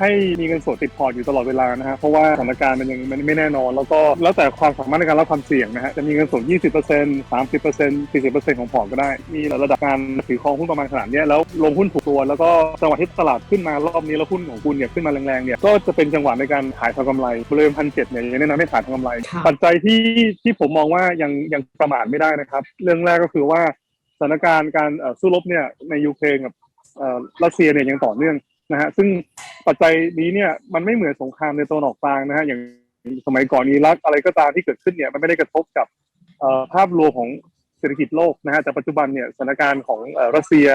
ให้มีเงินสดติดพอร์ตอยู่ตลอดเวลานะฮะเพราะว่าสถานการณ์มันยังมันไม่แน่นอน แล้วก็แล้วแต่ความสามารถในการรับความเสี่ยงนะฮะจะมีเงินสด 20% 30% 40%ของพอร์ตก็ได้ มีระดับการถือครองหุ้นประมาณขนาดเนี้ยแล้วลงหุ้นถูกตัว แล้วก็จังหวะที่ตลาดขึ้นมารอบนี้แล้วหุ้นของคุณเนี่ยขึ้นมาแรงๆเนี่ยก็จะเป็นจังหวะในการขายทำกำไรบริเวณพันเจ็ดเนี่ยยังแนะนำให้ขายทำกำไรค่ะปัจจัยที่ที่ผมมองว่ายังยังประมาทไม่ได้นะครับ เรื่องแรกก็คือว่าสถานการณ์การเอ่อสู้รบเนี่ยในยูเครนกับเอ่อรัสเซียเนี่ยยังต่อเนื่องนะฮะซึ่ง ปัจจัยนี้เนี่ยมันไม่เหมือนสงครามในตะวันออกกลางนะฮะอย่างสมัยก่อนอิรักอะไรก็ตามที่เกิดขึ้นเนี่ยมันไม่ได้กระทบกับเอ่อภาพรวมของเศรษฐกิจโลกนะฮะแต่ปัจจุบันเนี่ยสถานการณ์ของเอ่อรัสเซีย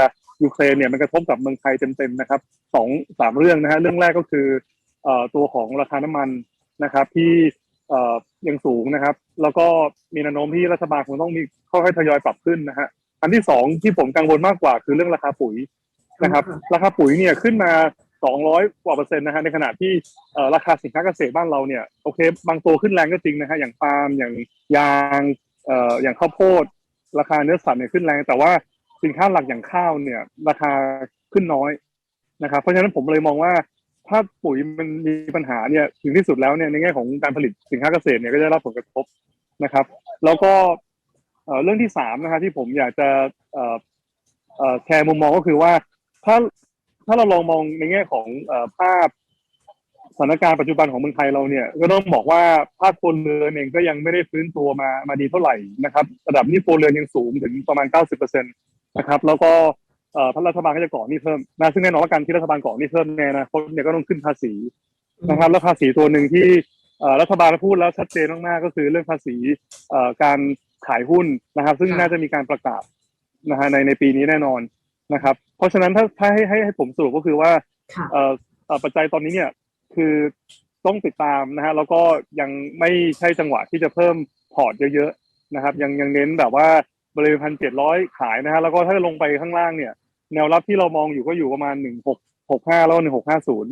ยูเครนเนี่ยมันกระทบกับเมืองไทยเต็มๆนะครับสองสามเรื่องนะฮะเรื่องแรกก็คือเอ่อตัวของราคาน้ำมันนะครับที่เอ่อยังสูงนะครับ แล้วก็มีแนวโน้มที่รัฐบาลคงต้องมีค่อยๆทยอยปรับขึ้นนะฮะอันที่สองที่ผมกังวลมากกว่าคือเรื่องราคาปุ๋ยนะครับ ราคาปุ๋ยเนี่ยขึ้นมา 200 กว่าเปอร์เซ็นต์นะฮะในขณะที่ราคาสินค้าเกษตรบ้านเราเนี่ยโอเค บางตัวขึ้นแรงก็จริงนะฮะอย่างปาล์มอย่างยางอย่างข้าวโพด ราคาเนื้อสัตว์เนี่ยขึ้นแรง แต่ว่าสินค้าหลักอย่างข้าวเนี่ย ราคาขึ้นน้อยนะครับเพราะฉะนั้นผมเลยมองว่าถ้าปุ๋ยมันมีปัญหาเนี่ยถึงที่สุดแล้วเนี่ยในแง่ของการผลิตสินค้าเกษตรเนี่ยก็จะรับผลกระทบนะครับ แล้วก็เรื่องที่สามนะฮะที่ผมอยากจะแชร์มุมมองก็คือว่า ถ้า ถ้าเราลองมองในแง่ของอภาพสถานการณ์ปัจจุบันของเมืองไทยเราเนี่ยก็ต้องบอกว่าภาคครัวเรือนเองก็ยังไม่ได้ฟื้นตัวมามาดีเท่าไหร่นะครับ ระดับนี้ครัวเรือนยังสูงถึงประมาณ 90%นะครับ แล้วก็พระรัฐบาลก็จะก่อหนี้เพิ่มนะซึ่งแน่นอนว่าการที่รัฐบาลก่อหนี้เพิ่มในอนาคตเนี่ยก็ต้องขึ้นภาษีนะครับ แล้วภาษีตัวหนึ่งที่รัฐบาลพูดแล้วชัดเจนมากๆก็คือเรื่องภาษีการขายหุ้นนะครับ ซึ่งน่าจะมีการประกาศนะฮะในในปีนี้แน่นอน นะครับ เพราะฉะนั้นถ้าถ้าให้ให้ให้ผมสรุปก็คือว่าค่ะเอ่อเอ่อปัจจัยตอนนี้เนี่ยคือต้องติดตามนะฮะแล้วก็ยังไม่ใช่จังหวะที่จะเพิ่มพอร์ตเยอะๆนะครับ ยังยังเน้นแบบว่าบริเวณพันเจ็ดร้อยขายนะฮะแล้วก็ถ้าลงไปข้างล่างเนี่ย แนวรับที่เรามองอยู่ก็อยู่ประมาณหนึ่งหกหกห้าแล้วหนึ่งหกห้าศูนย์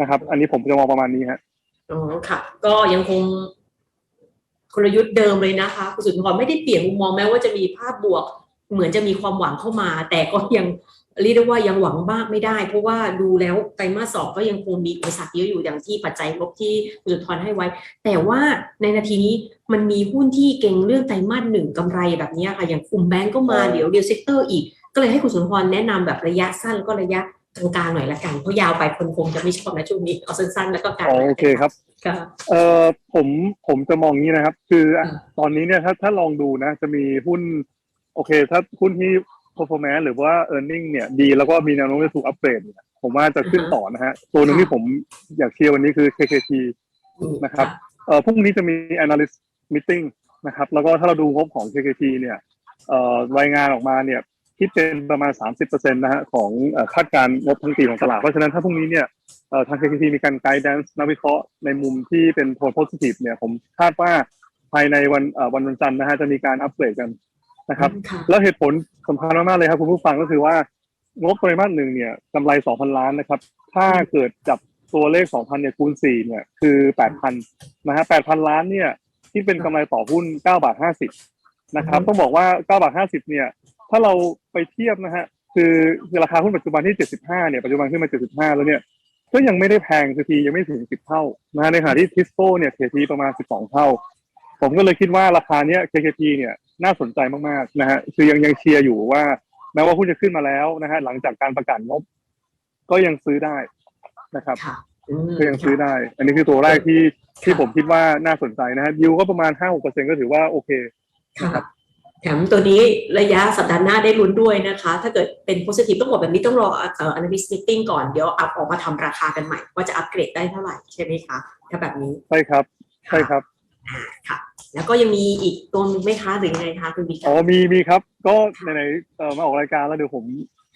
นะครับ อันนี้ผมจะมองประมาณนี้ฮะอ๋อค่ะ ก็ยังคงกลยุทธ์เดิมเลยนะคะคุณสุนทรไม่ได้เปลี่ยนมุมมองแม้ว่าจะมีภาพบวก เหมือนจะมีความหวังเข้ามา แต่ก็ยังเรียกได้ว่ายังหวังมากไม่ได้ เพราะว่าดูแล้วไตรมาสสองก็ยังคงมีอุปสรรคเยอะอยู่อย่างที่ปัจจัยลบที่คุณสุนทรให้ไว้ แต่ว่าในนาทีนี้มันมีหุ้นที่เก่งเรื่องไตรมาสหนึ่งกำไรแบบนี้ค่ะ อย่างกลุ่มแบงก์ก็มาเดี๋ยวเดียวเซกเตอร์อีก ก็เลยให้คุณสุนทรแนะนำแบบระยะสั้นแล้วก็ระยะกลางๆหน่อยละกันเพราะยาวไปคนคงจะไม่ชอบนะช่วงนี้เอาสั้นๆแล้วก็กลางอ๋อโอเคครับค่ะเอ่อผมผมจะมองงี้นะครับ คืออืมตอนนี้เนี่ยถ้าถ้าลองดูนะ จะมีหุ้น โอเค ถ้าหุ้นที่ performance หรือว่า earning เนี่ยดีแล้วก็มีแนวโน้มจะถูกอัปเกรดเนี่ยผมว่าจะขึ้นต่อนะฮะ ตัวหนึ่งที่ผมอยากเชียร์วันนี้คือ KKT นะครับเอ่อพรุ่งนี้จะมี analyst meeting นะครับ แล้วก็ถ้าเราดูงบของ KKT เนี่ยเอ่อรายงานออกมาเนี่ยคิดเป็นประมาณ 30%นะฮะของคาดการณ์งบทั้งปีของตลาด เพราะฉะนั้นถ้าพรุ่งนี้เนี่ยทาง KKT มีการ guidance นักวิเคราะห์ในมุมที่เป็นโทน positive เนี่ยผมคาดว่าภายในวันวันวันจันทร์นะฮะจะมีการอัปเกรดกัน นะครับค่ะแล้วเหตุผลสำคัญมากๆเลยครับคุณผู้ฟังก็คือว่างบไตรมาสหนึ่งเนี่ยกำไร2,000ล้านนะครับ ถ้าเกิดจับตัวเลข2,000เนี่ยคูณ4เนี่ยคือ8,000นะฮะ8,000ล้านเนี่ยที่เป็นกำไรต่อหุ้น9บาท50นะครับอืมต้องบอกว่า9บาท50เนี่ย ถ้าเราไปเทียบนะฮะคือคือราคาหุ้นปัจจุบันที่75เนี่ยปัจจุบันขึ้นมา75แล้วเนี่ยก็ยังไม่ได้แพงคือทียังไม่ถึง10เท่านะฮะในขณะที่ทิสโก้เนี่ยเททีประมาณ12เท่า ผมก็เลยคิดว่าราคาเนี้ย KKT เนี่ย น่าสนใจมากๆนะฮะคือยังยังเชียร์อยู่ว่าแม้ว่าหุ้นจะขึ้นมาแล้วนะฮะหลังจากการประกาศงบ ก็ยังซื้อได้นะครับค่ะอืมก็ยังซื้อได้ อันนี้คือตัวแรกที่ที่ผมคิดว่าน่าสนใจนะฮะยิวก็ประมาณ5-6%ก็ถือว่าโอเคค่ะแถมตัวนี้ระยะสัปดาห์หน้าได้ลุ้นด้วยนะคะ ถ้าเกิดเป็น positive ต้องบอกแบบนี้ต้องรอเอ่อ analyst meeting ก่อนเดี๋ยวอัพออกมาทำราคากันใหม่ ว่าจะอัปเกรดได้เท่าไหร่ใช่ไหมคะถ้าแบบนี้ใช่ครับ ใช่ครับค่ะ แล้วก็ยังมีอีกตัวหนึงไหมคะหรือยังไงคะคุณบิ๊กอ๋อมีมีครับ ก็ไหนๆเอ่อมาออกรายการแล้วเดี๋ยวผม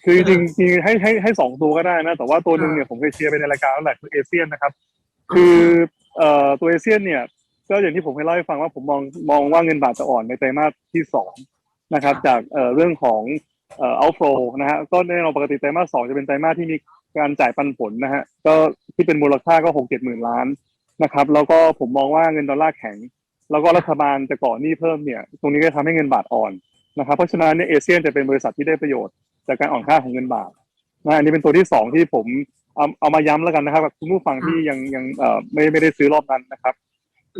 คือจริงๆจริงๆให้ให้ให้สองตัวก็ได้นะ แต่ว่าตัวหนึ่งเนี่ยผมเคยเชียร์ไปในรายการแล้วแหละคือเอเชียนนะครับ คือเอ่อตัวเอเชียนเนี่ย ก็อย่างที่ผมเคยเล่าให้ฟังว่าผมมองมองว่าเงินบาทจะอ่อนในไตรมาสที่สองนะครับ จากเอ่อเรื่องของเอ่อ outflow นะฮะก็แน่นอนปกติไตรมาสสองจะเป็นไตรมาสที่มีการจ่ายปันผลนะฮะก็ที่เป็นมูลค่าก็หกเจ็ดหมื่นล้านนะครับ แล้วก็ผมมองว่าเงินดอลลาร์แข็ง แล้วก็รัฐบาลจะก่อหนี้เพิ่มเนี่ย ตรงนี้ก็ทำให้เงินบาทอ่อนนะครับ เพราะฉะนั้นเนี่ยเอเชียนจะเป็นบริษัทที่ได้ประโยชน์จากการอ่อนค่าของเงินบาทนะอันนี้เป็นตัวที่สองที่ผมเอาเอามาย้ำแล้วกันนะครับกับคุณผู้ฟังที่ยังยังเอ่อไม่ไม่ได้ซื้อรอบนั้นนะครับ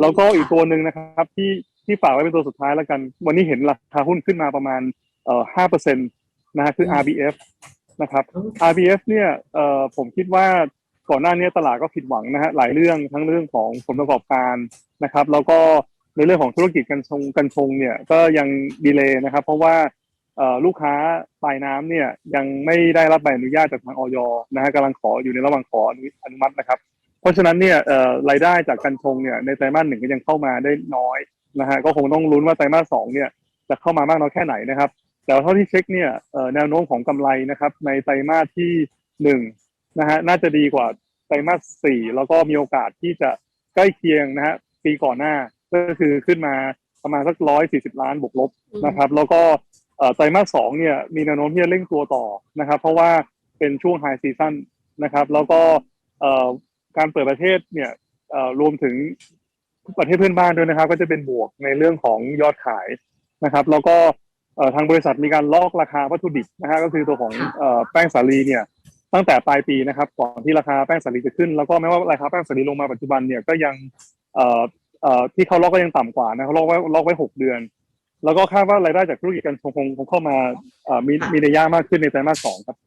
แล้วก็อีกตัวหนึ่งนะครับ ที่ที่ฝากไว้เป็นตัวสุดท้ายแล้วกัน วันนี้เห็นราคาหุ้นขึ้นมาประมาณเอ่อห้าเปอร์เซ็นตนะฮะคือ RBF นะครับ RBF เนี่ยเอ่อผมคิดว่าก่อนหน้านี้ตลาดก็ผิดหวังนะฮะหลายเรื่องทั้งเรื่องของผลประกอบการนะครับ แล้วก็ ในเรื่องของธุรกิจกันชงกันชงเนี่ยก็ยังดีเลย์นะครับ เพราะว่าลูกค้าปลายน้ำเนี่ยยังไม่ได้รับใบอนุญาตจากทางออยนะฮะกำลังขออยู่ในระหว่างขออนุมัตินะครับ เพราะฉะนั้นเนี่ยรายได้จากกันชงเนี่ยในไตรมาสหนึ่งก็ยังเข้ามาได้น้อยนะฮะก็คงต้องลุ้นว่าไตรมาสสองเนี่ยจะเข้ามามากน้อยแค่ไหนนะครับ แต่เท่าที่เช็คเนี่ยแนวโน้มของกำไรนะครับในไตรมาสที่หนึ่งนะฮะน่าจะดีกว่าไตรมาสสี่แล้วก็มีโอกาสที่จะใกล้เคียงนะฮะปีก่อนหน้า ก็คือขึ้นมาประมาณสักร้อยสี่สิบล้านบวกลบนะครับ แล้วก็เอ่อไตรมาสสองเนี่ยมีแนวโน้มที่จะเร่งตัวต่อนะครับ เพราะว่าเป็นช่วงไฮซีซั่นนะครับ แล้วก็เอ่อการเปิดประเทศเนี่ยเอ่อรวมถึงประเทศเพื่อนบ้านด้วยนะครับ ก็จะเป็นบวกในเรื่องของยอดขายนะครับ แล้วก็เอ่อทางบริษัทมีการลอกราคาวัตถุดิบนะฮะก็คือตัวของเอ่อแป้งสาลีเนี่ยตั้งแต่ปลายปีนะครับก่อนที่ราคาแป้งสาลีจะขึ้น แล้วก็แม้ว่าราคาแป้งสาลีลงมาปัจจุบันเนี่ยก็ยัง เอ่อเอ่อที่เขาล็อกก็ยังต่ำกว่านะเขาล็อกไว้ล็อกไว้หกเดือน แล้วก็คาดว่ารายได้จากธุรกิจการคงคงคงเข้ามาเอ่อมีมีนัยยะมากขึ้นในไตรมาสสองครับ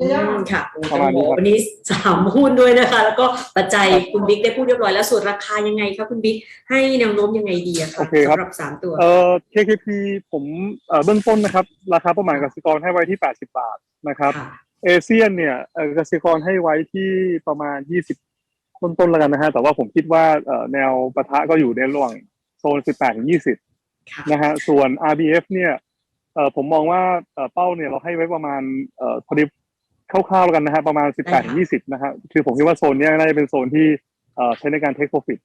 อืมค่ะโอ้ประมาณนี้ครับวันนี้สามหุ้นด้วยนะคะ แล้วก็ปัจจัยคุณบิ๊กได้พูดเรียบร้อยแล้วส่วนราคายังไงคะคุณบิ๊กให้แนวโน้มยังไงดีอะคะโอเคครับสำหรับสามตัวเอ่อ KKP ผมเอ่อเบื้องต้นนะครับ ราคาประมาณกสิกรให้ไว้ที่ 80 บาทนะครับค่ะเอเชียนเนี่ยเอ่อกสิกรให้ไว้ที่ประมาณ 20 ต้นๆแล้วกันนะฮะแต่ว่าผมคิดว่าเอ่อแนวปะทะก็อยู่ในระหว่างโซน 18ถึง20ค่ะนะฮะส่วน RBF เนี่ยเอ่อผมมองว่าเอ่อเป้าเนี่ยเราให้ไว้ประมาณเอ่อพอดีคร่าวๆแล้วกันนะฮะประมาณ 18ถึง20 นะฮะคือผมคิดว่าโซนเนี้ยน่าจะเป็นโซนที่เอ่อใช้ในการ take profit